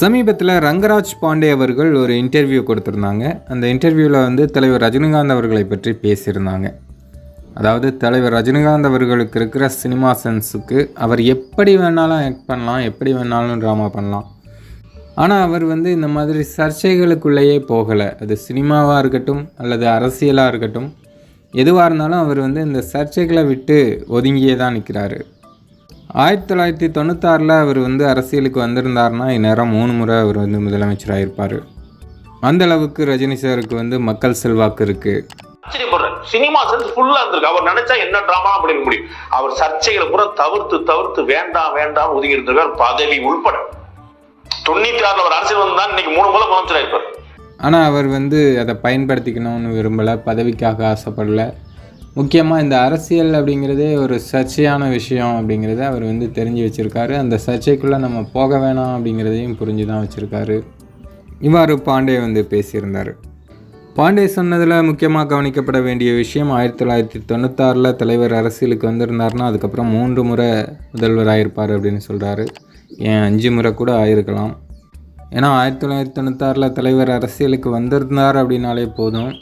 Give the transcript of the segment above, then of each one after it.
சமீபத்தில் ரங்கராஜ் பாண்டே அவர்கள் ஒரு இன்டர்வியூ கொடுத்துருந்தாங்க. அந்த இன்டர்வியூவில் வந்து தலைவர் ரஜினிகாந்த் அவர்களை பற்றி பேசியிருந்தாங்க. அதாவது தலைவர் ரஜினிகாந்த் அவர்களுக்கு இருக்கிற சினிமா சென்ஸுக்கு அவர் எப்படி வேணாலும் ஆக்ட் பண்ணலாம் எப்படி வேணாலும் ட்ராமா பண்ணலாம். ஆனால் அவர் வந்து இந்த மாதிரி சர்ச்சைகளுக்குள்ளேயே போகலை. அது சினிமாவாக இருக்கட்டும் அல்லது அரசியலாக இருக்கட்டும் எதுவாக இருந்தாலும் அவர் வந்து இந்த சர்ச்சைகளை விட்டு ஒதுங்கியே தான் நிற்கிறாரு ஆயிரத்தி தொள்ளாயிரத்தி தொண்ணூத்தாறில் அவர் வந்து அரசியலுக்கு வந்திருந்தாருன்னா இந்நேரம் மூணு முறை அவர் வந்து முதலமைச்சராக இருப்பார். அந்த அளவுக்கு ரஜினி சாருக்கு வந்து மக்கள் செல்வாக்கு இருக்குது ஆச்சரியப்படுறேன். சினிமா சென்ஸ் ஃபுல்லா இருந்திருக்கு. அவர் நினைச்சா என்ன டிராமா பண்ணிருக்க முடியும். அவர் சர்ச்சைகளை பூரா தவிர்த்து தவிர்த்து வேண்டாம் வேண்டாம் ஒதுங்கி இருந்திருக்கார் பதவி உள்பட. தொண்ணூத்தி ஆறுல ஒரு அரசியல் வந்தா இன்னைக்கு மூணு முதல்ல முதலமைச்சர் இருப்பார். ஆனால் அவர் வந்து அதை பயன்படுத்திக்கணும்னு விரும்பலை. பதவிக்காக ஆசைப்படல. முக்கியமாக இந்த அரசியல் அப்படிங்கிறதே ஒரு சர்ச்சையான விஷயம் அப்படிங்கிறத அவர் வந்து தெரிஞ்சு வச்சுருக்காரு. அந்த சர்ச்சைக்குள்ளே நம்ம போக வேணாம் அப்படிங்கிறதையும் புரிஞ்சு தான் வச்சுருக்காரு. இவ்வாறு பாண்டே வந்து பேசியிருந்தார். பாண்டே சொன்னதில் முக்கியமாக கவனிக்கப்பட வேண்டிய விஷயம் ஆயிரத்தி தொள்ளாயிரத்தி தொண்ணூத்தாறில் தலைவர் அரசியலுக்கு வந்திருந்தாருன்னா அதுக்கப்புறம் மூன்று முறை முதல்வராக இருப்பார் அப்படின்னு சொல்கிறாரு ஏன் அஞ்சு முறை கூட ஆயிருக்கலாம். ஏன்னா ஆயிரத்தி தொள்ளாயிரத்தி தொண்ணூத்தாறில் தலைவர் அரசியலுக்கு வந்திருந்தார் அப்படின்னாலே போதும்.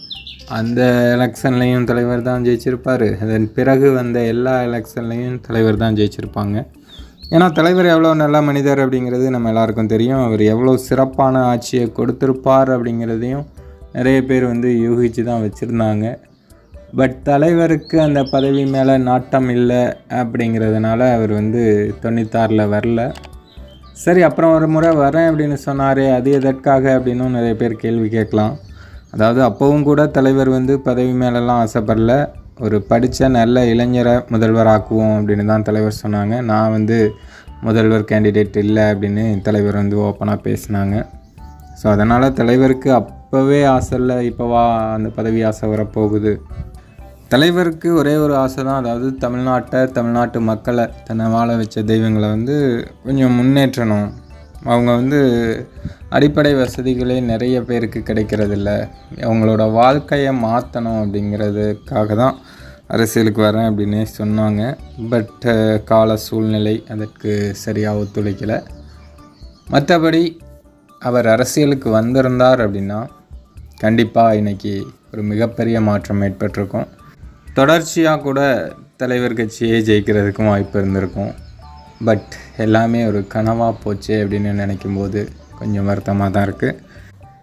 அந்த எலெக்ஷன்லேயும் தலைவர் தான் ஜெயிச்சிருப்பார். அதன் பிறகு வந்த எல்லா எலெக்ஷன்லேயும் தலைவர் தான் ஜெயிச்சிருப்பாங்க. ஏன்னா தலைவர் எவ்வளோ நல்ல மனிதர் அப்படிங்கிறது நம்ம எல்லாருக்கும் தெரியும். அவர் எவ்வளோ சிறப்பான ஆட்சியை கொடுத்துருப்பார் அப்படிங்கிறதையும் நிறைய பேர் வந்து யூகிச்சு தான் வச்சுருந்தாங்க. பட் தலைவருக்கு அந்த பதவி மேலே நாட்டம் இல்லை அப்படிங்கிறதுனால அவர் வந்து தொண்ணூத்தாறில் வரல. சரி அப்புறம் ஒரு முறை வரேன் அப்படின்னு சொன்னார் அது எதற்காக அப்படின்னும் நிறைய பேர் கேள்வி கேட்கலாம். அதாவது அப்போவும் கூட தலைவர் வந்து பதவி மேலெல்லாம் ஆசைப்படல. ஒரு படித்த நல்ல இளைஞரை முதல்வர் ஆக்குவோம் அப்படின்னு தான் தலைவர் சொன்னாங்க. நான் வந்து முதல்வர் கேண்டிடேட் இல்லை அப்படின்னு தலைவர் வந்து ஓப்பனாக பேசினாங்க. ஸோ அதனால் தலைவருக்கு அப்போவே ஆசை இல்லை இப்போவா அந்த பதவி ஆசை வரப்போகுது. தலைவருக்கு ஒரே ஒரு ஆசை தான் அதாவது தமிழ்நாட்டை தமிழ்நாட்டு மக்களை தன்னை வாழ வச்ச தெய்வங்களை வந்து கொஞ்சம் முன்னேற்றணும். அவங்க வந்து அடிப்படை வசதிகளே நிறைய பேருக்கு கிடைக்கிறதில்ல. அவங்களோட வாழ்க்கையை மாற்றணும் அப்படிங்கிறதுக்காக தான் அரசியலுக்கு வரேன் அப்படின்னு சொன்னாங்க. பட் கால சூழ்நிலை அதற்கு சரியாக ஒத்துழைக்கலை. மற்றபடி அவர் அரசியலுக்கு வந்திருந்தார் அப்படின்னா கண்டிப்பாக இன்றைக்கி ஒரு மிகப்பெரிய மாற்றம் ஏற்பட்டிருக்கும். தொடர்ச்சியாக கூட தலைவர் கட்சியே ஜெயிக்கிறதுக்கும் வாய்ப்பு இருந்திருக்கும். பட் எல்லாமே ஒரு கனவாக போச்சு அப்படின்னு நினைக்கும்போது கொஞ்சம் வருத்தமாக தான் இருக்குது